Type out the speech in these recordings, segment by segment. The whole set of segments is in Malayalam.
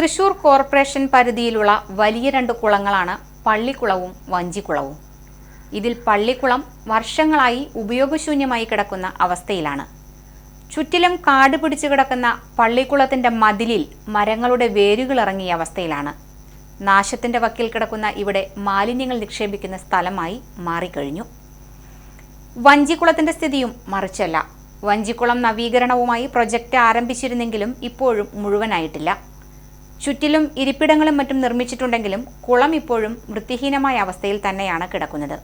തൃശൂർ കോർപ്പറേഷൻ പരിധിയിലുള്ള വലിയ രണ്ട് കുളങ്ങളാണ് പള്ളിക്കുളവും വഞ്ചിക്കുളവും. ഇതിൽ പള്ളിക്കുളം വർഷങ്ങളായി ഉപയോഗശൂന്യമായി കിടക്കുന്ന അവസ്ഥയിലാണ്. ചുറ്റിലും കാട് പിടിച്ചു കിടക്കുന്ന പള്ളിക്കുളത്തിന്റെ മതിലിൽ മരങ്ങളുടെ വേരുകൾ ഇറങ്ങിയ അവസ്ഥയിലാണ്. നാശത്തിന്റെ വക്കിൽ കിടക്കുന്ന ഇവിടെ മാലിന്യങ്ങൾ നിക്ഷേപിക്കുന്ന സ്ഥലമായി മാറിക്കഴിഞ്ഞു. വഞ്ചിക്കുളത്തിന്റെ സ്ഥിതിയും മറിച്ചല്ല. വഞ്ചിക്കുളം നവീകരണവുമായി പ്രൊജക്റ്റ് ആരംഭിച്ചിരുന്നെങ്കിലും ഇപ്പോഴും മുഴുവനായിട്ടില്ല. ചുറ്റിലും ഇരിപ്പിടങ്ങളും മറ്റും നിർമ്മിച്ചിട്ടുണ്ടെങ്കിലും കുളം ഇപ്പോഴും വൃത്തിഹീനമായ അവസ്ഥയിൽ തന്നെയാണ് കിടക്കുന്നത്.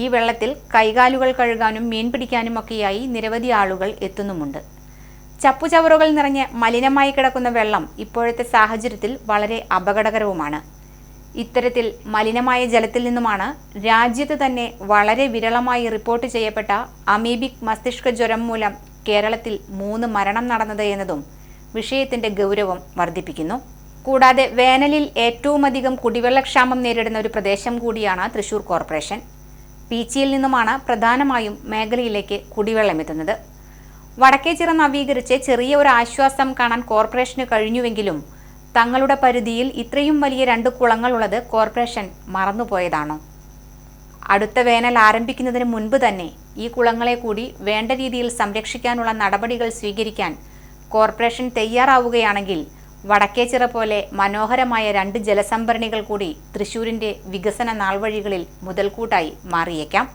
ഈ വെള്ളത്തിൽ കൈകാലുകൾ കഴുകാനും മീൻ പിടിക്കാനും ഒക്കെയായി നിരവധി ആളുകൾ എത്തുന്നുമുണ്ട്. ചപ്പുചവറുകൾ നിറഞ്ഞ് മലിനമായി കിടക്കുന്ന വെള്ളം ഇപ്പോഴത്തെ സാഹചര്യത്തിൽ വളരെ അപകടകരവുമാണ്. ഇത്തരത്തിൽ മലിനമായ ജലത്തിൽ നിന്നുമാണ് രാജ്യത്ത് തന്നെ വളരെ വിരളമായി റിപ്പോർട്ട് ചെയ്യപ്പെട്ട അമീബിക് മസ്തിഷ്ക ജ്വരം മൂലം കേരളത്തിൽ മൂന്ന് മരണം നടന്നത് എന്നതും വിഷയത്തിന്റെ ഗൗരവം വർദ്ധിപ്പിക്കുന്നു. കൂടാതെ വേനലിൽ ഏറ്റവുമധികം കുടിവെള്ളക്ഷാമം നേരിടുന്ന ഒരു പ്രദേശം കൂടിയാണ് തൃശൂർ കോർപ്പറേഷൻ. പീച്ചിയിൽ നിന്നുമാണ് പ്രധാനമായും മേഖലയിലേക്ക് കുടിവെള്ളം എത്തുന്നത്. വടക്കേച്ചിറ നവീകരിച്ച് ചെറിയ ഒരു ആശ്വാസം കാണാൻ കോർപ്പറേഷന് കഴിഞ്ഞുവെങ്കിലും തങ്ങളുടെ പരിധിയിൽ ഇത്രയും വലിയ രണ്ട് കുളങ്ങളുള്ളത് കോർപ്പറേഷൻ മറന്നുപോയതാണോ. അടുത്ത വേനൽ ആരംഭിക്കുന്നതിന് മുൻപ് തന്നെ ഈ കുളങ്ങളെ കൂടി വേണ്ട രീതിയിൽ സംരക്ഷിക്കാനുള്ള നടപടികൾ സ്വീകരിക്കാൻ കോർപ്പറേഷൻ തയ്യാറാവുകയാണെങ്കിൽ വടക്കേച്ചിറ പോലെ മനോഹരമായ രണ്ട് ജലസംഭരണികൾ കൂടി തൃശൂരിന്റെ വികസന നാൾവഴികളിൽ മുതൽക്കൂട്ടായി മാറിയേക്കാം.